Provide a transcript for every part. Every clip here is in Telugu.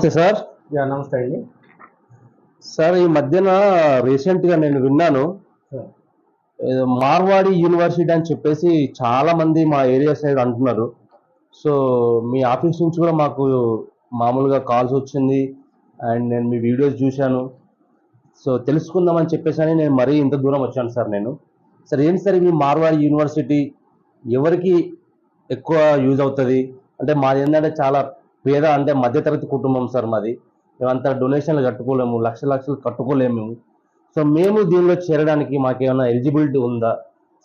నమస్తే సార్. యా నమస్తే అండి. సార్ ఈ మధ్యన రీసెంట్గా నేను విన్నాను. మార్వాడి యూనివర్సిటీ అని చెప్పేసి చాలా మంది మా ఏరియా సైడ్ అంటున్నారు. సో మీ ఆఫీస్ నుంచి కూడా మాకు మామూలుగా కాల్స్ వచ్చింది. అండ్ నేను మీ వీడియోస్ చూశాను. సో తెలుసుకుందామని చెప్పేసి అని నేను మరీ ఇంత దూరం వచ్చాను సార్ నేను. సార్ ఏంటి సార్ ఈ మార్వాడి యూనివర్సిటీ? ఎవరికి ఎక్కువ యూజ్ అవుతుంది? అంటే మాది ఏంటంటే చాలా పేద అంటే మధ్యతరగతి కుటుంబం సార్ మాది. మేమంతా డొనేషన్లు కట్టుకోలేము లక్ష లక్షలు కట్టుకోలేము మేము. సో మేము దీనిలో చేరడానికి మాకు ఏమైనా ఎలిజిబిలిటీ ఉందా?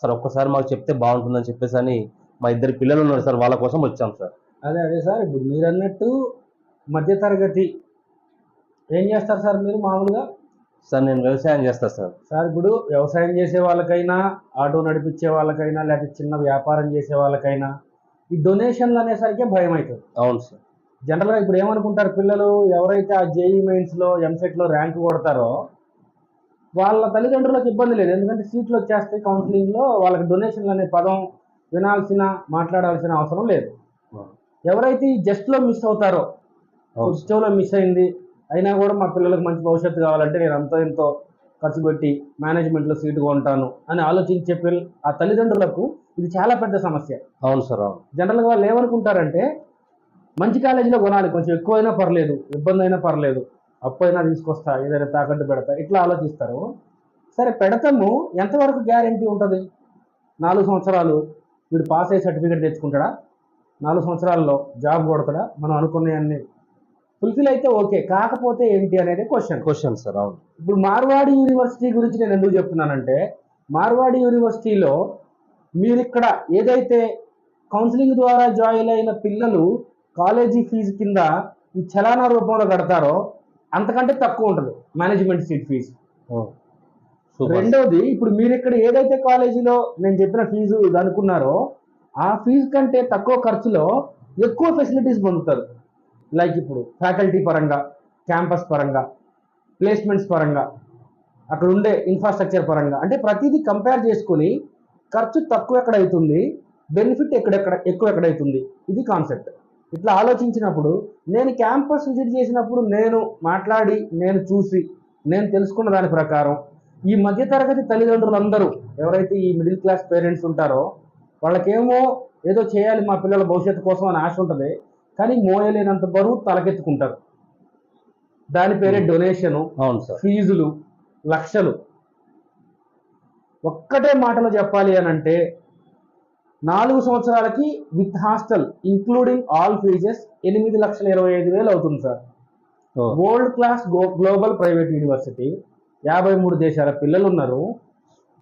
సార్ ఒక్కసారి మాకు చెప్తే బాగుంటుందని చెప్పేసి అని మా ఇద్దరు పిల్లలు ఉన్నారు సార్ వాళ్ళ కోసం వచ్చాం సార్. అదే అదే సార్ ఇప్పుడు మీరు అన్నట్టు మధ్యతరగతి ఏం చేస్తారు సార్ మీరు మామూలుగా? సార్ నేను వ్యవసాయం చేస్తా సార్. సార్ ఇప్పుడు వ్యవసాయం చేసే వాళ్ళకైనా ఆటో నడిపించే వాళ్ళకైనా లేకపోతే చిన్న వ్యాపారం చేసే వాళ్ళకైనా ఈ డొనేషన్లు అనేసరికి భయం అవుతుంది అవును సార్. జనరల్గా ఇప్పుడు ఏమనుకుంటారు పిల్లలు? ఎవరైతే ఆ జేఈ మెయిన్స్లో ఎంసెట్లో ర్యాంక్ కొడతారో వాళ్ళ తల్లిదండ్రులకు ఇబ్బంది లేదు. ఎందుకంటే సీట్లు వచ్చేస్తాయి కౌన్సిలింగ్లో వాళ్ళకి డొనేషన్లు అనే పదం వినాల్సిన మాట్లాడాల్సిన అవసరం లేదు. ఎవరైతే ఈ జస్ట్లో మిస్ అవుతారో. ఉత్సవంలో మిస్ అయింది అయినా కూడా మా పిల్లలకు మంచి భవిష్యత్తు కావాలంటే నేను అంతో ఎంతో ఖర్చు పెట్టి మేనేజ్మెంట్లో సీటు కొంటాను అని ఆలోచించే పిల్ల ఆ తల్లిదండ్రులకు ఇది చాలా పెద్ద సమస్య. అవును సార్ అవును. జనరల్గా వాళ్ళు ఏమనుకుంటారంటే మంచి కాలేజీలో కొనాలి కొంచెం ఎక్కువైనా పర్లేదు ఇబ్బంది అయినా పర్లేదు అప్పు అయినా తీసుకొస్తా ఏదైనా తాకట్టు పెడతా ఇట్లా ఆలోచిస్తారు. సరే పెడతాము ఎంతవరకు గ్యారంటీ ఉంటుంది? నాలుగు సంవత్సరాలు వీడు పాస్ అయ్యి సర్టిఫికేట్ తెచ్చుకుంటాడా? నాలుగు సంవత్సరాల్లో జాబ్ కొడతాడా? మనం అనుకునేవన్నీ ఫుల్ఫిల్ అయితే ఓకే కాకపోతే ఏంటి అనేది క్వశ్చన్. క్వశ్చన్ సార్ అవును. ఇప్పుడు మార్వాడి యూనివర్సిటీ గురించి నేను ఎందుకు చెప్తున్నానంటే మార్వాడి యూనివర్సిటీలో మీరు ఇక్కడ ఏదైతే కౌన్సిలింగ్ ద్వారా జాయిన్ అయిన పిల్లలు కాలేజీ ఫీజు కింద ఈ చలానా రూపంలో కడతారో అంతకంటే తక్కువ ఉంటుంది మేనేజ్మెంట్ సీట్ ఫీజు రెండవది ఇప్పుడు మీరు ఇక్కడ ఏదైతే కాలేజీలో నేను చెప్పిన ఫీజు ఇది అనుకున్నారో ఆ ఫీజు కంటే తక్కువ ఖర్చులో ఎక్కువ ఫెసిలిటీస్ పొందుతారు. లైక్ ఇప్పుడు ఫ్యాకల్టీ పరంగా క్యాంపస్ పరంగా ప్లేస్మెంట్స్ పరంగా అక్కడ ఉండే ఇన్ఫ్రాస్ట్రక్చర్ పరంగా. అంటే ప్రతిదీ కంపేర్ చేసుకొని ఖర్చు తక్కువ ఎక్కడైతుంది బెనిఫిట్ ఎక్కడెక్కడ ఎక్కువ ఎక్కడైతుంది ఇది కాన్సెప్ట్ ఇట్లా ఆలోచించినప్పుడు నేను క్యాంపస్ విజిట్ చేసినప్పుడు నేను మాట్లాడి నేను చూసి నేను తెలుసుకున్న దాని ప్రకారం ఈ మధ్యతరగతి తల్లిదండ్రులందరూ ఎవరైతే ఈ మిడిల్ క్లాస్ పేరెంట్స్ ఉంటారో వాళ్ళకేమో ఏదో చేయాలి మా పిల్లల భవిష్యత్తు కోసం అని ఆశ ఉంటుంది కానీ మోయలేనంత బరువు తలకెత్తుకుంటారు. దాని పేరే డొనేషను అవును సార్. ఫీజులు లక్షలు. ఒక్కటే మాటలో చెప్పాలి అని అంటే నాలుగు సంవత్సరాలకి with hostel including all fees ఎనిమిది లక్షల ఇరవై ఐదు వేలు అవుతుంది sir. World class global private university యాభై మూడు దేశాల పిల్లలు ఉన్నారు.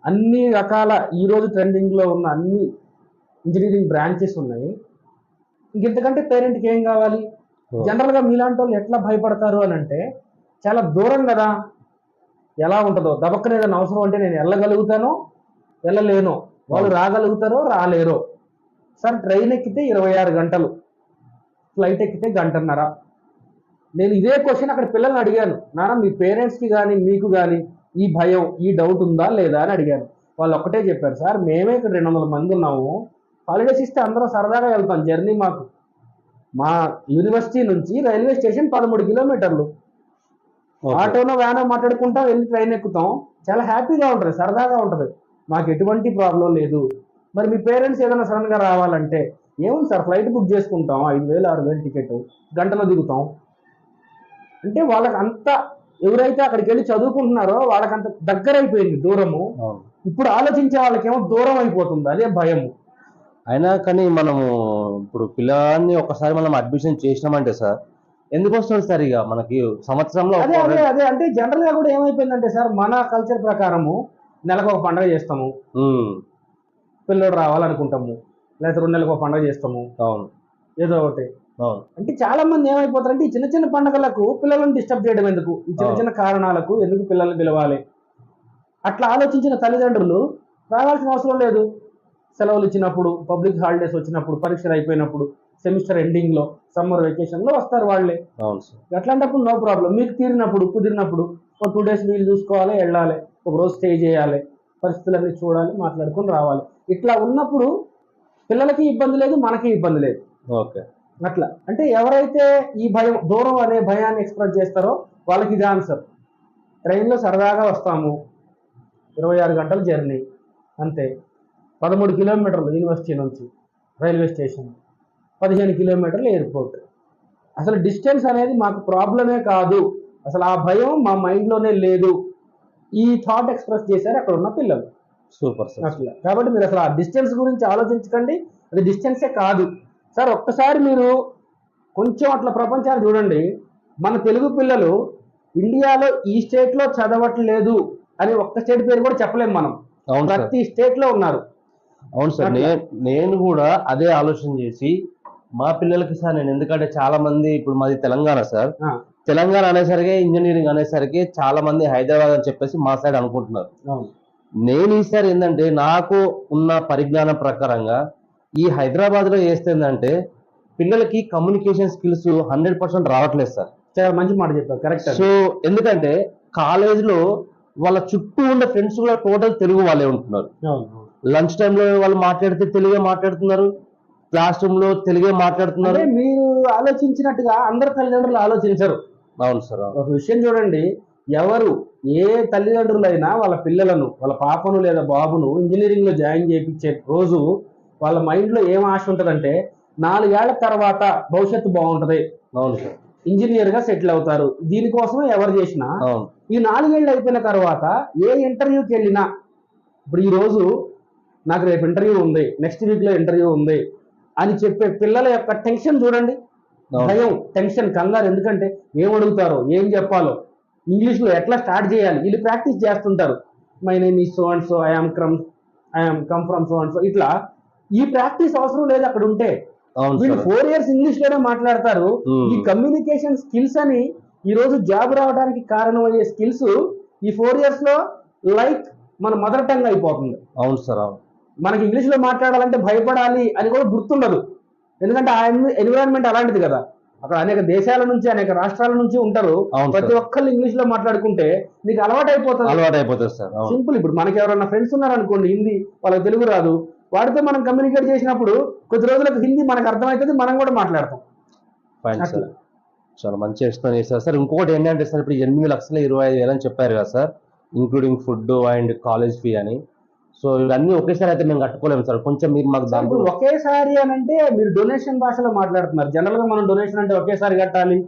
అన్ని రకాల ఈరోజు ట్రెండింగ్లో ఉన్న అన్ని ఇంజనీరింగ్ బ్రాంచెస్ ఉన్నాయి. ఇంకెంతకంటే పేరెంట్కి ఏం కావాలి. జనరల్గా మీలాంటి వాళ్ళు ఎట్లా భయపడతారు అని అంటే చాలా దూరం కదా. ఎలా ఉంటుందో దబక్కన ఏదైనా అవసరం అంటే నేను వెళ్ళగలుగుతానో వెళ్ళలేనో. వాళ్ళు రాగలుగుతారో రాలేరో. సార్ ట్రైన్ ఎక్కితే ఇరవై ఆరు గంటలు. ఫ్లైట్ ఎక్కితే గంటన్నర. నేను ఇదే క్వశ్చన్ అక్కడ పిల్లల్ని అడిగాను. నాన్న మీ పేరెంట్స్కి కానీ మీకు కానీ ఈ భయం ఈ డౌట్ ఉందా లేదా? అని అడిగాను. వాళ్ళు ఒక్కటే చెప్పారు సార్ మేమే ఇక్కడ రెండు వందల మంది ఉన్నాము. హాలిడేస్ ఇస్తే అందరం సరదాగా వెళ్తాం జర్నీ మాకు. మా యూనివర్సిటీ నుంచి రైల్వే స్టేషన్ పదమూడు కిలోమీటర్లు. ఆటోలో వ్యానో మాట్లాడుకుంటా వెళ్ళి ట్రైన్ ఎక్కుతాం. చాలా హ్యాపీగా ఉంటుంది సరదాగా ఉంటుంది. మాకు ఎటువంటి ప్రాబ్లం లేదు. మరి మీ పేరెంట్స్ ఏదైనా సడన్గా రావాలంటే ఏముంది సార్? ఫ్లైట్ బుక్ చేసుకుంటాం ఐదు వేలు ఆరు వేలు టికెట్ గంటలో దిగుతాం. అంటే వాళ్ళకి అంత ఎవరైతే అక్కడికి వెళ్ళి చదువుకుంటున్నారో వాళ్ళకి అంత దగ్గర అయిపోయింది దూరము ఇప్పుడు ఆలోచించే వాళ్ళకేమో దూరం అయిపోతుంది అదే భయము. అయినా కానీ మనము ఇప్పుడు పిల్లల్ని ఒకసారి మనం అడ్మిషన్ చేసినామంటే సార్ ఎందుకు వస్తుంది సార్ ఇక? మనకి సంవత్సరంలో అదే అదే అదే. అంటే జనరల్గా కూడా ఏమైపోయిందంటే సార్ మన కల్చర్ ప్రకారము నెలకు ఒక పండగ చేస్తాము. పిల్లోడు రావాలనుకుంటాము. లేకపోతే రెండు నెలలకు ఒక పండగ చేస్తాము. అవును. ఏదో ఒకటి. అవును. అంటే చాలా మంది ఏమైపోతారంటే ఈ చిన్న చిన్న పండగలకు పిల్లలను డిస్టర్బ్ చేయడం ఎందుకు? ఈ చిన్న. చిన్న కారణాలకు ఎందుకు పిల్లల్ని పిలవాలి? అట్లా ఆలోచించిన తల్లిదండ్రులు రావాల్సిన అవసరం లేదు. సెలవులు ఇచ్చినప్పుడు పబ్లిక్ హాలిడేస్ వచ్చినప్పుడు పరీక్షలు అయిపోయినప్పుడు సెమిస్టర్ ఎండింగ్లో సమ్మర్ వెకేషన్లో వస్తారు వాళ్ళే. అవును సార్. అట్లాంటప్పుడు నో ప్రాబ్లం. మీకు తీరినప్పుడు కుదిరినప్పుడు ఒక టూ డేస్ వీలు చూసుకోవాలి వెళ్ళాలి. ఒక రోజు స్టే చేయాలి పరిస్థితులన్నీ చూడాలి మాట్లాడుకొని రావాలి. ఇట్లా ఉన్నప్పుడు పిల్లలకి ఇబ్బంది లేదు మనకి ఇబ్బంది లేదు. ఓకే. అట్లా. అంటే ఎవరైతే ఈ భయం దూరం అనే భయాన్ని ఎక్స్ప్రెస్ చేస్తారో వాళ్ళకి ఇది ఆన్సర్ ట్రైన్లో సరదాగా వస్తాము. ఇరవై ఆరు గంటల జర్నీ. అంతే. పదమూడు కిలోమీటర్లు యూనివర్సిటీ నుంచి రైల్వే స్టేషన్. పదిహేను కిలోమీటర్లు ఎయిర్పోర్ట్. అసలు డిస్టెన్స్ అనేది మాకు ప్రాబ్లమే కాదు. అసలు ఆ భయం మా మైండ్లోనే లేదు. ఈ థాట్ ఎక్స్ప్రెస్ చేశారు అక్కడ ఉన్న పిల్లలు. సూపర్ సార్ అట్లా కాబట్టి మీరు అసలు ఆ డిస్టెన్స్ గురించి ఆలోచించకండి. అది డిస్టెన్సే కాదు. సార్ ఒక్కసారి మీరు కొంచెం అట్లా ప్రపంచాన్ని చూడండి. మన తెలుగు పిల్లలు ఇండియాలో ఈ స్టేట్లో చదవట్లేదు అని ఒక్క స్టేట్ పేరు కూడా చెప్పలేము మనం. ప్రతి స్టేట్లో ఉన్నారు. అవును సార్. నేను నేను కూడా అదే ఆలోచన చేసి మా పిల్లలకి సార్ నేను ఎందుకంటే చాలా మంది ఇప్పుడు మాది తెలంగాణ సార్ తెలంగాణ అనేసరికి ఇంజనీరింగ్ అనేసరికి చాలా మంది హైదరాబాద్ అని చెప్పేసి మా సైడ్ అనుకుంటున్నారు. నేను ఈసారి ఏంటంటే నాకు ఉన్న పరిజ్ఞానం ప్రకారంగా ఈ హైదరాబాద్లో ఏంటంటే పిల్లలకి కమ్యూనికేషన్ స్కిల్స్ హండ్రెడ్ పర్సెంట్ రావట్లేదు సార్. చాలా మంచి మాట చెప్పారు కరెక్ట్ సో ఎందుకంటే కాలేజ్లో వాళ్ళ చుట్టూ ఉన్న ఫ్రెండ్స్ కూడా టోటల్ తెలుగు వాళ్ళే ఉంటున్నారు. లంచ్ టైంలో వాళ్ళు మాట్లాడితే తెలుగే మాట్లాడుతున్నారు. క్లాస్ రూమ్లో తెలుగే మాట్లాడుతున్నారు. మీరు ఆలోచించినట్టుగా అందరు తల్లిదండ్రులు ఆలోచించరు. అవును సార్. ఒక విషయం చూడండి ఎవరు ఏ తల్లిదండ్రులైనా వాళ్ళ పిల్లలను వాళ్ళ పాపను లేదా బాబును ఇంజనీరింగ్లో జాయిన్ చేయించే రోజు వాళ్ళ మైండ్లో ఏం ఆశ ఉంటదంటే నాలుగేళ్ళ తర్వాత భవిష్యత్తు బాగుంటది అవును సార్ ఇంజనీర్గా సెటిల్ అవుతారు దీనికోసమే ఎవరు చేసినా ఈ నాలుగేళ్ళు అయిపోయిన తర్వాత ఏ ఇంటర్వ్యూకి వెళ్ళినా ఇప్పుడు ఈ రోజు నాకు రేపు ఇంటర్వ్యూ ఉంది నెక్స్ట్ వీక్లో ఇంటర్వ్యూ ఉంది అని చెప్పే పిల్లల యొక్క టెన్షన్ చూడండి. భయం టెన్షన్ కంగారు. ఎందుకంటే ఏం అడుగుతారో ఏం చెప్పాలో. ఇంగ్లీష్లో ఎట్లా స్టార్ట్ చేయాలి? వీళ్ళు ప్రాక్టీస్ చేస్తుంటారు. మై నేమ్ ఈ so and so I'm from I'm come from so and so ఇట్లా ఈ ప్రాక్టీస్ అవసరం లేదు అక్కడ ఉంటే. వీళ్ళు ఫోర్ ఇయర్స్ ఇంగ్లీష్లోనే మాట్లాడతారు. ఈ కమ్యూనికేషన్ స్కిల్స్ అని ఈ రోజు జాబ్ రావడానికి కారణమయ్యే స్కిల్స్ ఈ ఫోర్ ఇయర్స్లో లైక్ మన మదర్ టంగ్ అయిపోతుంది. అవును సార్ అవును. మనకి ఇంగ్లీష్లో మాట్లాడాలంటే భయపడాలి అని కూడా గుర్తుండదు. ఎందుకంటే ఆ ఎన్విరాన్మెంట్ అలాంటిది కదా. అక్కడ అనేక దేశాల నుంచి అనేక రాష్ట్రాల నుంచి ఉంటారు. ప్రతి. ఒక్కళ్ళు ఇంగ్లీష్లో మాట్లాడుకుంటే నీకు అలవాటు అయిపోతుంది అలవాటు అయిపోతుంది సార్ సింపుల్ ఇప్పుడు మనకి ఎవరైనా ఫ్రెండ్స్ ఉన్నారనుకోండి హిందీ వాళ్ళకి తెలుగు రాదు. వాడితో మనం కమ్యూనికేట్ చేసినప్పుడు కొద్ది రోజులకు హిందీ మనకు అర్థమవుతుంది మనం కూడా మాట్లాడతాం. ఫైన్ అట్లా. సార్. చాలా మంచి ఎక్స్ప్లెయిన్ చేశారు సార్. ఇంకొకటి ఏంటంటే సార్ ఇప్పుడు ఎనిమిది లక్షల ఇరవై ఐదు వేలు అని చెప్పారు కదా sir including food and college fee అని. సో ఇవన్నీ ఒకేసారి అయితే మేము కట్టుకోలేము సార్. కొంచెం మీరు మాకు దాంట్లో ఒకేసారి అని అంటే మీరు డొనేషన్ భాషలో మాట్లాడుతున్నారు. జనరల్గా మనం డొనేషన్ అంటే ఒకేసారి కట్టాలి.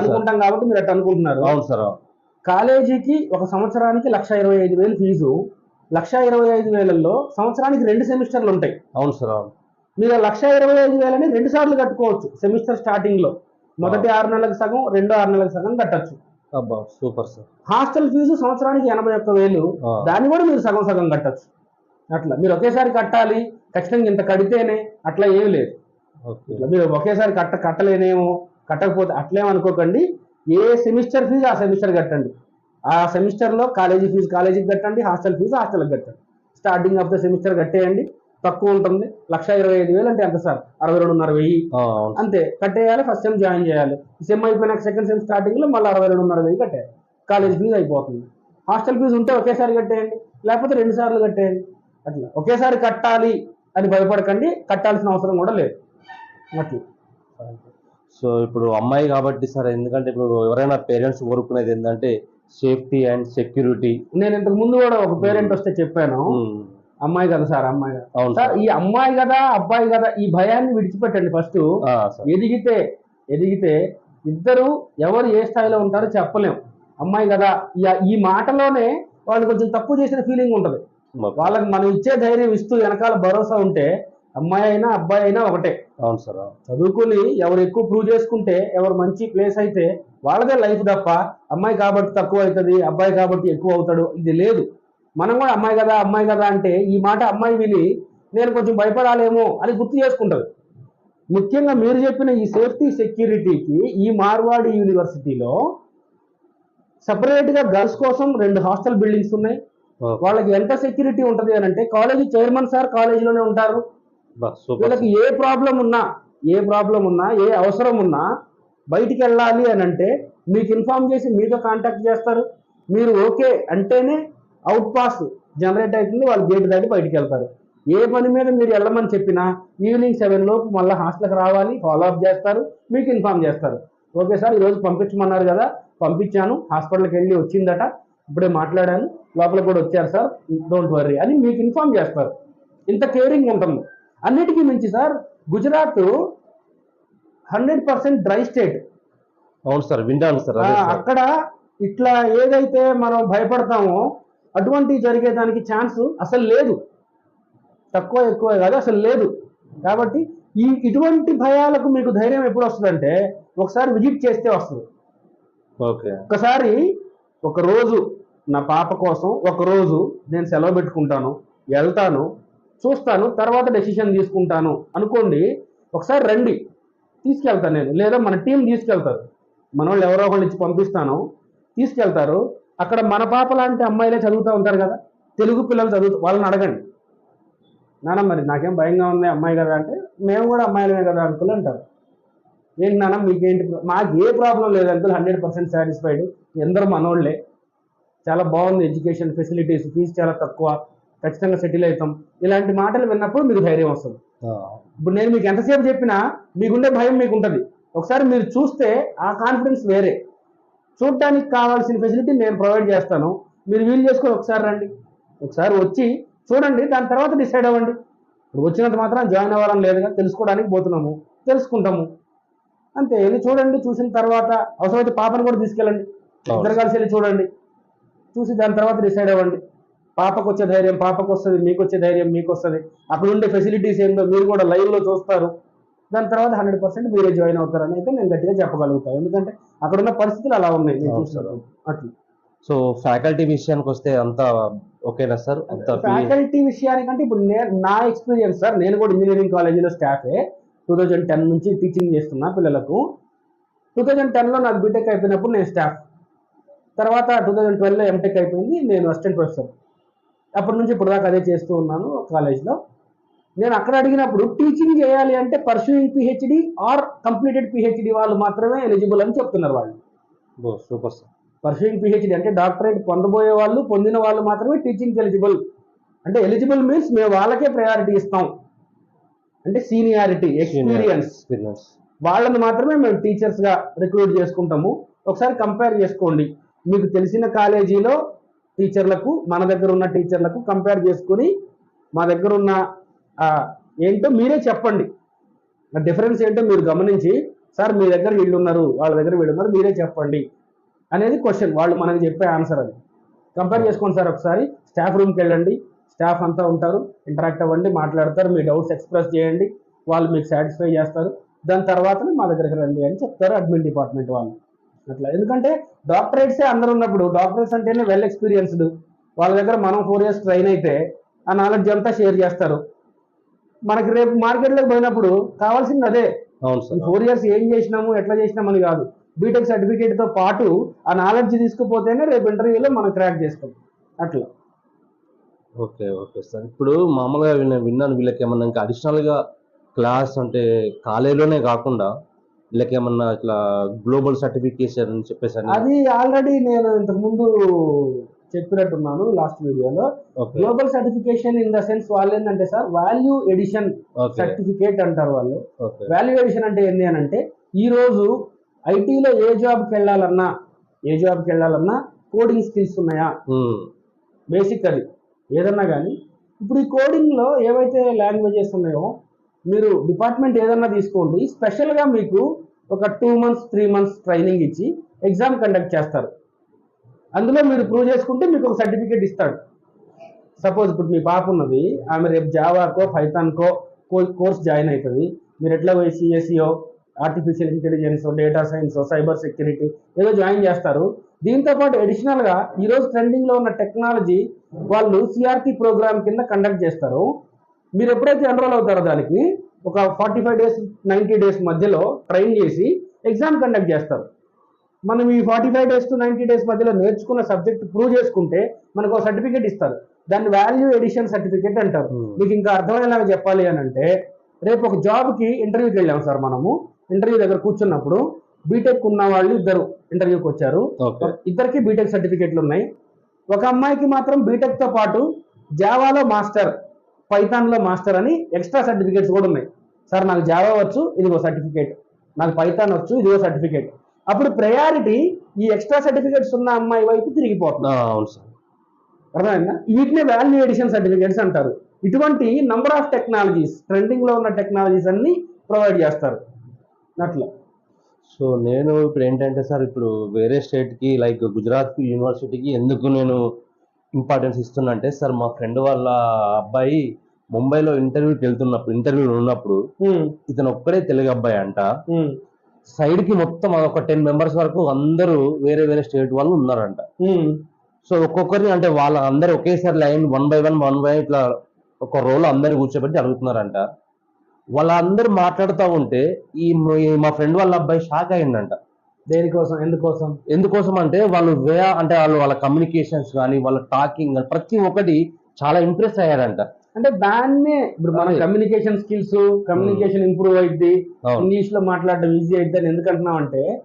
అనుకుంటాం కాబట్టి మీరు అట్లా అనుకుంటున్నారు. అవును సార్ కాలేజీకి ఒక సంవత్సరానికి లక్ష ఇరవై ఐదు వేలు ఫీజు. లక్ష ఇరవై ఐదు వేలలో సంవత్సరానికి రెండు సెమిస్టర్లు ఉంటాయి. అవును సార్ మీరు లక్ష ఇరవై ఐదు వేలని రెండు సార్లు కట్టుకోవచ్చు సెమిస్టర్ స్టార్టింగ్లో. మొదటి ఆరు నెలలకు సగం రెండో ఆరు నెలలకు సగం కట్టచ్చు. అబ్బా సూపర్ సార్. హాస్టల్ ఫీజు సంవత్సరానికి ఎనభై ఒక్క వేలు. దాన్ని కూడా మీరు సగం సగం కట్టచ్చు. అట్లా. మీరు ఒకేసారి కట్టాలి ఖచ్చితంగా ఇంత కడితేనే అట్లా ఏమీ లేదు. ఇట్లా మీరు ఒకేసారి కట్ట కట్టలేనేమో కట్టకపోతే అట్లేం అనుకోకండి. ఏ సెమిస్టర్ ఫీజు ఆ సెమిస్టర్ కట్టండి. ఆ సెమిస్టర్లో కాలేజీ ఫీజు కాలేజీకి కట్టండి హాస్టల్ ఫీజు హాస్టల్కి కట్టండి. స్టార్టింగ్ ఆఫ్ ద సెమిస్టర్ కట్టేయండి. తక్కువ ఉంటుంది. లక్ష ఇరవై ఐదు వేలు అంటే ఎంత సార్? అరవై రెండున్నర వెయ్యి. అంతే. కట్టేయాలి ఫస్ట్ సెమ్ జాయిన్ చేయాలి. సెమ్ అయిపోయినాక సెకండ్ సెమ్ స్టార్టింగ్లో మళ్ళీ అరవై రెండున్నర వెయ్యి కట్టేయాలి. కాలేజ్ ఫీజు అయిపోతుంది. హాస్టల్ ఫీజు ఉంటే ఒకేసారి కట్టేయండి. లేకపోతే రెండు సార్లు కట్టేయండి. అట్లా. ఒకేసారి కట్టాలి అని భయపడకండి కట్టాల్సిన అవసరం కూడా లేదు. అట్లా. సో ఇప్పుడు అమ్మాయి కాబట్టి సార్ ఎందుకంటే ఇప్పుడు ఎవరైనా పేరెంట్స్ కోరుకునేది ఏంటంటే సేఫ్టీ అండ్ సెక్యూరిటీ. నేను ఇంతకు ముందు కూడా ఒక పేరెంట్ వస్తే చెప్పాను. అమ్మాయి కదా సార్ అమ్మాయి అవును సార్ ఈ అమ్మాయి కదా అబ్బాయి కదా ఈ భయాన్ని విడిచిపెట్టండి ఫస్ట్. ఎదిగితే ఎదిగితే ఇద్దరు ఎవరు ఏ స్థాయిలో ఉంటారో చెప్పలేం. అమ్మాయి కదా ఈ- ఈ మాటలోనే వాళ్ళు కొంచెం తప్పు చేసిన ఫీలింగ్ ఉంటది. వాళ్ళకి మనం ఇచ్చే ధైర్యం ఇస్తూ వెనకాల భరోసా ఉంటే అమ్మాయి అయినా అబ్బాయి అయినా ఒకటే. అవును సార్ చదువుకుని ఎవరు ఎక్కువ ప్రూవ్ చేసుకుంటే ఎవరు మంచి ప్లేస్ అయితే వాళ్ళదే లైఫ్ తప్ప అమ్మాయి కాబట్టి తక్కువ అవుతుంది అబ్బాయి కాబట్టి ఎక్కువ అవుతాడు ఇది లేదు. మనం కూడా అమ్మాయి కదా అమ్మాయి కదా అంటే ఈ మాట అమ్మాయి విని నేను కొంచెం భయపడాలేమో అని గుర్తు చేసుకుంటది. ముఖ్యంగా మీరు చెప్పిన ఈ సేఫ్టీ సెక్యూరిటీకి ఈ మార్వాడి యూనివర్సిటీలో సపరేట్గా గర్ల్స్ కోసం రెండు హాస్టల్ బిల్డింగ్స్ ఉన్నాయి. వాళ్ళకి ఎంత సెక్యూరిటీ ఉంటది అని అంటే కాలేజీ చైర్మన్ సార్ కాలేజీలోనే ఉంటారు. వీళ్ళకి ఏ ప్రాబ్లం ఉన్నా ఏ ప్రాబ్లం ఉన్నా ఏ అవసరం ఉన్నా బయటికి వెళ్ళాలి అని అంటే మీకు ఇన్ఫార్మ్ చేసి మీతో కాంటాక్ట్ చేస్తారు. మీరు ఓకే అంటేనే అవుట్ పాస్ జనరేట్ అవుతుంది వాళ్ళు గేట్ దాటి బయటికి వెళ్తారు. ఏ పని మీద మీరు వెళ్ళమని చెప్పినా ఈవినింగ్ సెవెన్ లోపు మళ్ళీ హాస్టల్కి రావాలి ఫాలో అప్ చేస్తారు మీకు ఇన్ఫామ్ చేస్తారు. ఓకే సార్ ఈరోజు పంపించమన్నారు కదా పంపించాను హాస్పిటల్కి వెళ్ళి వచ్చిందట ఇప్పుడే మాట్లాడాను లోపల కూడా వచ్చారు సార్. డోంట్ వర్రీ అని మీకు ఇన్ఫామ్ చేస్తారు. ఇంత కేరింగ్ ఉంటుంది అన్నిటికీ మించి sir Gujarat hundred percent dry state అవును సార్ వింటాను సార్ అక్కడ ఇట్లా ఏదైతే మనం భయపడతామో అటువంటి జరిగేదానికి ఛాన్స్ అసలు లేదు. తక్కువ ఎక్కువ కాదు అసలు లేదు. కాబట్టి ఈ ఇటువంటి భయాలకు మీకు ధైర్యం ఎప్పుడు వస్తుందంటే ఒకసారి విజిట్ చేస్తే వస్తుంది. ఓకే. ఒకసారి ఒకరోజు నా పాప కోసం ఒకరోజు నేను సెలవు పెట్టుకుంటాను వెళ్తాను చూస్తాను తర్వాత డెసిషన్ తీసుకుంటాను అనుకోండి ఒకసారి రండి తీసుకెళ్తాను నేను. లేదా మన టీం తీసుకెళ్తారు. మన వాళ్ళు ఎవరో ఒకళ్ళు ఇచ్చి పంపిస్తాను తీసుకెళ్తారు. అక్కడ మన పాప లాంటి అమ్మాయిలే చదువుతూ ఉంటారు కదా తెలుగు పిల్లలు చదువుతూ వాళ్ళని అడగండి. నాన్న మరి నాకేం భయంగా ఉంది అమ్మాయి కదా అంటే మేము కూడా అమ్మాయిలమే కదా అంకుల్ అంటారు. ఏంటి నాన్న మీకేంటి మాకు ఏ ప్రాబ్లం లేదు అంకుల్ హండ్రెడ్ పర్సెంట్ సాటిస్ఫైడ్ ఎందరో మనోళ్ళే. చాలా బాగుంది ఎడ్యుకేషన్ ఫెసిలిటీస్ ఫీజు చాలా తక్కువ. ఖచ్చితంగా సెటిల్ అవుతాం. ఇలాంటి మాటలు విన్నప్పుడు మీకు ధైర్యం వస్తుంది. ఇప్పుడు నేను మీకు ఎంతసేపు చెప్పినా మీకుండే భయం మీకు ఉంటుంది ఒకసారి మీరు చూస్తే ఆ కాన్ఫిడెన్స్ వేరే. చూడటానికి కావాల్సిన ఫెసిలిటీ నేను ప్రొవైడ్ చేస్తాను. మీరు వీలు చేసుకొని ఒకసారి రండి. ఒకసారి వచ్చి చూడండి దాని తర్వాత డిసైడ్ అవ్వండి. ఇప్పుడు వచ్చినంత మాత్రం జాయిన్ అవ్వాలని లేదుగా తెలుసుకోవడానికి పోతున్నాము తెలుసుకుంటాము. అంతే వెళ్ళి చూడండి చూసిన తర్వాత అవసరమైతే పాపను కూడా తీసుకెళ్ళండి. ఇద్దరు కలిసి వెళ్ళి చూడండి. చూసి దాని తర్వాత డిసైడ్ అవ్వండి. పాపకు వచ్చే ధైర్యం పాపకు వస్తుంది మీకు వచ్చే ధైర్యం మీకు వస్తుంది. అక్కడ ఉండే ఫెసిలిటీస్ ఏందో మీరు కూడా live లో చూస్తారు. దాని తర్వాత హండ్రెడ్ పర్సెంట్ మీరే జాయిన్ అవుతారని అయితే నేను గట్టిగా చెప్పగలుగుతాను ఎందుకంటే అక్కడ ఉన్న పరిస్థితులు అలా ఉన్నాయి నేను చూస్తున్నాను అట్లా. సో ఫ్యాకల్టీ విషయానికి వస్తే అంతా ఓకేనా సార్? ఫ్యాకల్టీ విషయానికంటే ఇప్పుడు నా ఎక్స్పీరియన్స్ సార్ నేను కూడా ఇంజనీరింగ్ కాలేజీలో స్టాఫే టూ థౌజండ్ టెన్ నుంచి టీచింగ్ చేస్తున్నా పిల్లలకు. టూ థౌజండ్ టెన్లో నాకు బీటెక్ అయిపోయినప్పుడు నేను స్టాఫ్ తర్వాత టూ థౌజండ్ ట్వెల్వ్లో ఎంటెక్ అయిపోయింది నేను అసిస్టెంట్ ప్రొఫెసర్ అప్పటి నుంచి ఇప్పుడు దాకా అదే చేస్తూ ఉన్నాను కాలేజ్లో. నేను అక్కడ అడిగినప్పుడు టీచింగ్ చేయాలి అంటే pursuing PhD or completed PhD వాళ్ళు మాత్రమే ఎలిజిబుల్ అని చెప్తున్నారు వాళ్ళు. Super sir. పర్సూయింగ్ పిహెచ్డి అంటే డాక్టరేట్ పొందబోయే వాళ్ళు పొందిన వాళ్ళు మాత్రమే టీచింగ్ ఎలిజిబుల్ అంటే ఎలిజిబుల్ మీన్స్ మేము వాళ్ళకే ప్రయారిటీ ఇస్తాం. అంటే సీనియారిటీ ఎక్స్పీరియన్స్. వాళ్ళని మాత్రమే మేము టీచర్స్గా రిక్రూట్ చేసుకుంటాము. ఒకసారి కంపేర్ చేసుకోండి. మీకు తెలిసిన కాలేజీలో టీచర్లకు మన దగ్గర ఉన్న టీచర్లకు కంపేర్ చేసుకుని మా దగ్గర ఉన్న ఏంటో మీరే చెప్పండి. డిఫరెన్స్ ఏంటో మీరు గమనించి సార్ మీ దగ్గర వీళ్ళు ఉన్నారు వాళ్ళ దగ్గర వీళ్ళు ఉన్నారు మీరే చెప్పండి. అనేది క్వశ్చన్ వాళ్ళు మనకు చెప్పే ఆన్సర్ అది. కంపేర్ చేసుకోండి సార్ ఒకసారి. స్టాఫ్ రూమ్కి వెళ్ళండి. స్టాఫ్ అంతా ఉంటారు ఇంటరాక్ట్ అవ్వండి మాట్లాడతారు మీ డౌట్స్ ఎక్స్ప్రెస్ చేయండి వాళ్ళు మీకు సాటిస్ఫై చేస్తారు. దాని తర్వాతనే మా దగ్గరికి రండి అని చెప్తారు అడ్మిన్ డిపార్ట్మెంట్ వాళ్ళు. అట్లా. ఎందుకంటే డాక్టరేట్సే అందరు ఉన్నప్పుడు డాక్టరేట్స్ అంటేనే వెల్ ఎక్స్పీరియన్స్డ్ వాళ్ళ దగ్గర మనం ఫోర్ ఇయర్స్ ట్రైన్ అయితే ఆ నాలెడ్జ్ అంతా షేర్ చేస్తారు. మనకి రేపు మార్కెట్లోకి పోయినప్పుడు కావాల్సింది అదే. ఫోర్ ఇయర్స్ ఏం చేసినాము ఎట్లా చేసినామని కాదు. బీటెక్ సర్టిఫికేట్తో పాటు ఆ నాలెడ్జ్ తీసుకుపోతేనే రేపు ఇంటర్వ్యూలో మనం క్రాక్ చేస్తాం అట్లా. Okay okay sir. ఇప్పుడు మామూలుగా నేను విన్నాను వీళ్ళకి ఏమన్నా ఇంకా అడిషనల్గా క్లాస్ అంటే కాలేజీలోనే కాకుండా వీళ్ళకి ఏమన్నా ఇట్లా గ్లోబల్ సర్టిఫికేషన్ అని చెప్పేసి అది ఆల్రెడీ నేను ఇంతకు ముందు చెప్పినట్టున్నాను లాస్ట్ వీడియోలో. Global certification in the sense వాళ్ళు ఏంటంటే సార్ వాల్యూ ఎడిషన్ సర్టిఫికేట్ అంటారు వాళ్ళు. ఓకే. వాల్యూ ఎడిషన్ అంటే ఏంటి అని అంటే ఈ రోజు ఐటీలో ఏ జాబ్కి వెళ్ళాలన్నా ఏ జాబ్కి వెళ్ళాలన్నా కోడింగ్ స్కిల్స్ ఉన్నాయా? బేసిక్ అది. ఏదన్నా కానీ. ఇప్పుడు ఈ కోడింగ్లో ఏవైతే లాంగ్వేజెస్ ఉన్నాయో మీరు డిపార్ట్మెంట్ ఏదన్నా తీసుకోండి. స్పెషల్గా మీకు ఒక two months three months training ఇచ్చి ఎగ్జామ్ కండక్ట్ చేస్తారు. అందులో మీరు ప్రూవ్ చేసుకుంటే మీకు ఒక సర్టిఫికేట్ ఇస్తాడు. సపోజ్ ఇప్పుడు మీ పాప ఉన్నది ఆమె రేపు జావాకో పైథాన్కో కోర్స్ జాయిన్ అవుతుంది మీరు ఎట్లా పోయి CSE or artificial intelligence data science cyber security ఏదో జాయిన్ చేస్తారు. దీంతో పాటు ఈరోజు ట్రెండింగ్లో ఉన్న టెక్నాలజీ వాళ్ళు సిఆర్టీ ప్రోగ్రామ్ కింద కండక్ట్ చేస్తారు. మీరు ఎప్పుడైతే ఎన్రోల్ అవుతారో దానికి ఒక forty five days ninety days మధ్యలో ట్రైన్ చేసి ఎగ్జామ్ కండక్ట్ చేస్తారు. మనం ఈ forty five days to ninety days మధ్యలో నేర్చుకున్న సబ్జెక్ట్ ప్రూవ్ చేసుకుంటే మనకు ఒక సర్టిఫికేట్ ఇస్తారు. దాన్ని వాల్యూ ఎడిషన్ సర్టిఫికేట్ అంటారు. Hmm. మీకు ఇంకా అర్థమయ్యేలాగా చెప్పాలి అని అంటే రేపు ఒక జాబ్కి ఇంటర్వ్యూకి వెళ్ళాం సార్ మనము. ఇంటర్వ్యూ దగ్గర కూర్చున్నప్పుడు బీటెక్ ఉన్న వాళ్ళు ఇద్దరు ఇంటర్వ్యూకి వచ్చారు. ఇద్దరికి బీటెక్ సర్టిఫికేట్లు ఉన్నాయి. ఒక అమ్మాయికి మాత్రం బీటెక్తో పాటు జావాలో మాస్టర్ పైథాన్లో మాస్టర్ అని ఎక్స్ట్రా సర్టిఫికేట్స్ కూడా ఉన్నాయి. సార్ నాకు జావా వచ్చు ఇదిగో సర్టిఫికేట్. నాకు పైథాన్ వచ్చు ఇదిగో సర్టిఫికేట్. అప్పుడు ప్రయారిటీ ఈ ఎక్స్ట్రా సర్టిఫికేట్స్ ఉన్న అమ్మాయి వైపు తిరిగిపోతుంది. అవును సార్. అర్థమైందా? వీటిని వాల్యూ ఎడిషన్ సర్టిఫికేట్స్ అంటారు. ఇటువంటి నంబర్ ఆఫ్ టెక్నాలజీస్ ట్రెండింగ్లో ఉన్న టెక్నాలజీస్ అన్ని ప్రొవైడ్ చేస్తారు. అట్లా. సో నేను ఇప్పుడు ఏంటంటే సార్ ఇప్పుడు వేరే స్టేట్కి లైక్ గుజరాత్ యూనివర్సిటీకి ఎందుకు నేను ఇంపార్టెన్స్ ఇస్తున్నా అంటే సార్ మా ఫ్రెండ్ వాళ్ళ అబ్బాయి ముంబైలో ఇంటర్వ్యూకి వెళ్తున్నప్పుడు ఇంటర్వ్యూ ఉన్నప్పుడు ఇతను ఒక్కడే తెలుగు అబ్బాయి అంట. సైడ్కి మొత్తం ఒక టెన్ మెంబర్స్ వరకు అందరూ వేరే వేరే స్టేట్ వాళ్ళు ఉన్నారంట. సో ఒక్కొక్కరిని అంటే వాళ్ళ అందరు ఒకేసారి line one by one one by ఇట్లా ఒక రోల్ అందరు కూర్చోబెట్టి అడుగుతున్నారంట. వాళ్ళందరూ మాట్లాడుతూ ఉంటే ఈ మ- ఫ్రెండ్ వాళ్ళ అబ్బాయి షాక్ అయ్యిందంట. దేనికోసం? ఎందుకోసం? ఎందుకోసం అంటే వాళ్ళు వే అంటే వాళ్ళు వాళ్ళ కమ్యూనికేషన్స్ కానీ వాళ్ళ టాకింగ్ ప్రతి ఒక్కటి చాలా ఇంప్రెస్ అయ్యారంట. అంటే దాన్నే ఇప్పుడు మన. కమ్యూనికేషన్ స్కిల్స్ కమ్యూనికేషన్ ఇంప్రూవ్ అయింది ఇంగ్లీష్లో మాట్లాడడం ఈజీ అయింది అని ఎందుకు అంటున్నాం అంటే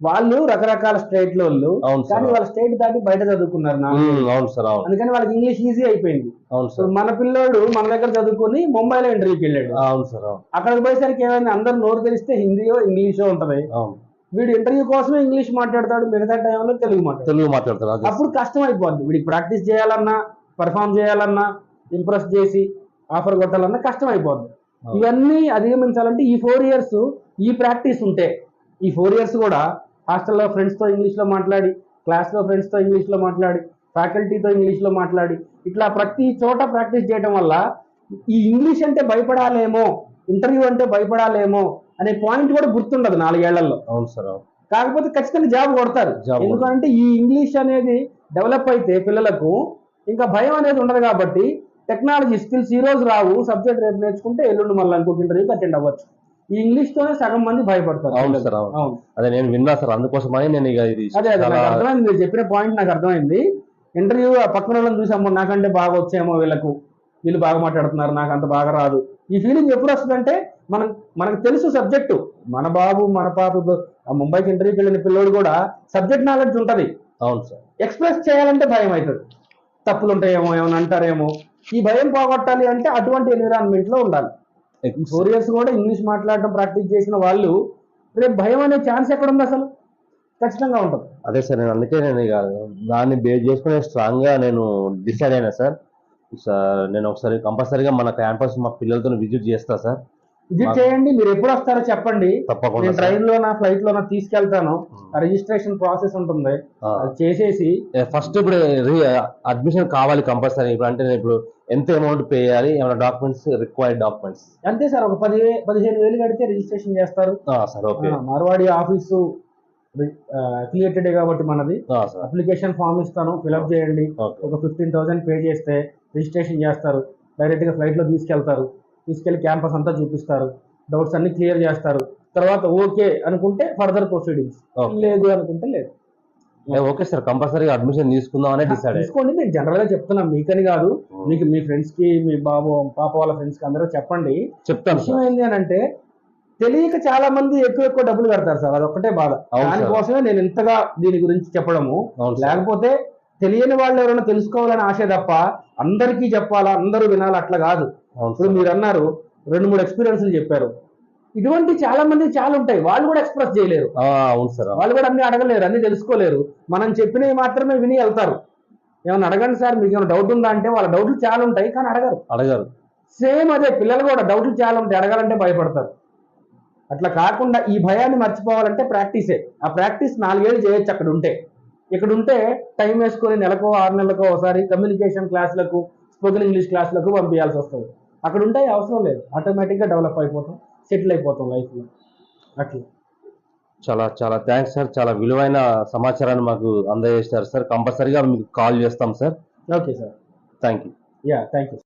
వాళ్ళు రకరకాల స్టేట్లో కానీ వాళ్ళ స్టేట్ దాటి బయట చదువుకున్నారు అవును సార్ అవును. అందుకని వాళ్ళకి ఇంగ్లీష్ ఈజీ అయిపోయింది. అవును సార్. మన పిల్లోడు మన దగ్గర చదువుకొని ముంబైలో ఇంటర్వ్యూకి వెళ్ళాడు. అవును సార్ అవును. అక్కడికి పోయేసరికి ఏమైంది? అందరు నోరు తెలిస్తే హిందీయో ఇంగ్లీషో ఉంటది. అవును. వీడు ఇంటర్వ్యూ కోసమే ఇంగ్లీష్ మాట్లాడతాడు మిగతా టైంలో తెలుగు మాట్లాడతాడు. తెలుగు మాట్లాడతారు అదే అప్పుడు కష్టం అయిపోద్ది వీడికి ప్రాక్టీస్ చేయాలన్నా పర్ఫామ్ చేయాలన్నా ఇంప్రెస్ చేసి ఆఫర్ కొట్టాలన్నా కష్టం అయిపోద్ది. ఇవన్నీ అధిగమించాలంటే ఈ ఫోర్ ఇయర్స్ ఈ ప్రాక్టీస్ ఉంటే ఈ ఫోర్ ఇయర్స్ కూడా హాస్టల్లో ఫ్రెండ్స్తో ఇంగ్లీష్లో మాట్లాడి క్లాస్లో ఫ్రెండ్స్తో ఇంగ్లీష్లో మాట్లాడి ఫ్యాకల్టీతో ఇంగ్లీష్లో మాట్లాడి ఇట్లా ప్రతి చోట ప్రాక్టీస్ చేయడం వల్ల ఈ ఇంగ్లీష్ అంటే భయపడాలేమో ఇంటర్వ్యూ అంటే భయపడాలేమో అనే పాయింట్ కూడా గుర్తుండదు నాలుగేళ్ళలో. అవును సార్ కాకపోతే ఖచ్చితంగా జాబ్ కొడతారు. జాబ్ ఎందుకంటే ఈ ఇంగ్లీష్ అనేది డెవలప్ అయితే పిల్లలకు ఇంకా భయం అనేది ఉండదు కాబట్టి టెక్నాలజీ స్కిల్స్ ఈ రోజు రావు సబ్జెక్ట్ రేపు నేర్చుకుంటే ఎల్లుండి మళ్ళీ ఇంకొక ఇంటర్వ్యూకి అటెండ్ అవ్వచ్చు. ఈ ఇంగ్లీష్ తోనే సగం మంది భయపడతారు. అవును సార్ అవును. అదే నేను విన్నా సార్ అందుకోసమని నేను ఇక ఇది అదే అదే నాకు చాలా అర్థమైంది మీరు చెప్పిన పాయింట్ నాకు అర్థమైంది. ఇంటర్వ్యూ ఆ పక్కన వాళ్ళని చూసాము నాకంటే బాగా వచ్చేమో వీళ్ళకు. వీళ్ళు బాగా మాట్లాడుతున్నారు నాకు అంత బాగా రాదు. ఈ ఫీలింగ్ ఎప్పుడు వస్తుందంటే మనం మనకు తెలుసు సబ్జెక్టు మన బాబు మన పాప ఆ ముంబైకి ఇంటర్వ్యూకి వెళ్ళిన పిల్లోడు కూడా సబ్జెక్ట్ నాలెడ్జ్ ఉంటది. అవును సార్. ఎక్స్ప్రెస్ చేయాలంటే భయం అవుతుంది. తప్పులు ఉంటాయేమో ఏమైనా అంటారేమో. ఈ భయం పోగొట్టాలి అంటే అటువంటి ఎన్విరాన్మెంట్లో ఉండాలి. ఫోర్ ఇయర్స్ కూడా ఇంగ్లీష్ మాట్లాడటం ప్రాక్టీస్ చేసిన వాళ్ళు రేపు భయం అనే ఛాన్స్ ఎక్కడ ఉంది అసలు? ఖచ్చితంగా ఉంటుంది. అదే సార్ నేను అందుకే నేను ఇక దాన్ని బేస్ చేసుకుని స్ట్రాంగ్గా నేను డిసైడ్ అయినా సార్. సార్ నేను ఒకసారి కంపల్సరీగా మన క్యాంపస్ మా పిల్లలతో విజిట్ చేస్తా సార్. విజిట్ చేయండి మీరు ఎప్పుడు వస్తారో చెప్పండి. నేను. ట్రైన్ లోనా ఫ్లైట్ లోనా తీసుకెళ్తాను. రిజిస్ట్రేషన్ ప్రాసెస్ ఉంటుంది. అది చేసేసి ఫస్ట్ ఇప్పుడు అడ్మిషన్ కావాలి కంపల్సరీ. ఇప్పుడు అంటే నేను ఇప్పుడు ఎంత అమౌంట్ పే చేయాలి ఏమైనా డాక్యుమెంట్స్ రిక్వైర్డ్ డాక్యుమెంట్స్ అంతే సార్ ఒక పది పదిహేను వేలు కడితే రిజిస్ట్రేషన్ చేస్తారు. Sir okay. Marwadi office affiliated కాబట్టి మనది. అప్లికేషన్ ఫామ్ ఇస్తాను ఫిలప్ చేయండి. ఒక ఫిఫ్టీన్ థౌసండ్ పే చేస్తే రిజిస్ట్రేషన్ చేస్తారు. డైరెక్ట్గా ఫ్లైట్లో తీసుకెళ్తారు. తీసుకెళ్ళి క్యాంపస్ అంతా చూపిస్తారు. డౌట్స్ అన్ని క్లియర్ చేస్తారు. తర్వాత ఓకే అనుకుంటే ఫర్దర్ ప్రొసీడింగ్స్. లేదు అనుకుంటే లేదు. ఓకే సార్ కంపల్సరీగా అడ్మిషన్ తీసుకుందాం అనే డిసైడ్ తీసుకోండి నేను జనరల్గా చెప్తున్నా మీకని కాదు. మీకు మీ ఫ్రెండ్స్కి మీ బాబు పాప వాళ్ళ ఫ్రెండ్స్కి అందరూ చెప్పండి. చెప్తాను విషయం ఏంటి అని అంటే తెలియక చాలా మంది ఎక్కువ ఎక్కువ డబ్బులు కడతారు సార్ అదొక్కటే బాధ. దానికోసమే నేను ఇంతగా దీని గురించి చెప్పడము. లేకపోతే తెలియని వాళ్ళు ఎవరైనా తెలుసుకోవాలని ఆశ తప్ప అందరికీ చెప్పాలా అందరూ వినాలా అట్లా కాదు. ఇప్పుడు మీరు అన్నారు రెండు మూడు ఎక్స్పీరియన్స్లు చెప్పారు. ఇటువంటి చాలా మంది చాలా ఉంటాయి వాళ్ళు కూడా ఎక్స్ప్రెస్ చేయలేరు. అవును సార్. వాళ్ళు కూడా అన్ని అడగలేరు అన్ని తెలుసుకోలేరు. మనం చెప్పినవి మాత్రమే విని వెళ్తారు. ఏమైనా అడగండి సార్ మీకు ఏమైనా డౌట్ ఉందా అంటే వాళ్ళ డౌట్లు చాలా ఉంటాయి కానీ అడగరు. అడగారు. సేమ్ అదే పిల్లలు కూడా డౌట్లు చాలా ఉంటాయి అడగాలంటే భయపడతారు. అట్లా కాకుండా ఈ భయాన్ని మర్చిపోవాలంటే ప్రాక్టీసే. ఆ ప్రాక్టీస్ నాలుగేళ్ళు చేయొచ్చు అక్కడ ఉంటే. ఇక్కడ ఉంటే టైం వేసుకొని నెలకో ఆరు నెలలకో ఒకసారి కమ్యూనికేషన్ క్లాసులకు స్పోకెన్ ఇంగ్లీష్ క్లాసులకు పంపించాల్సి వస్తుంది. అక్కడ ఉంటే అవసరం లేదు. ఆటోమేటిక్గా డెవలప్ అయిపోతాం సెటిల్ అయిపోతాం లైఫ్లో అట్లా. చాలా చాలా థ్యాంక్స్ సార్ చాలా విలువైన సమాచారాన్ని మాకు అందజేశారు సార్ కంపల్సరీగా మీకు కాల్ చేస్తాం sir okay sir thank you yeah thank you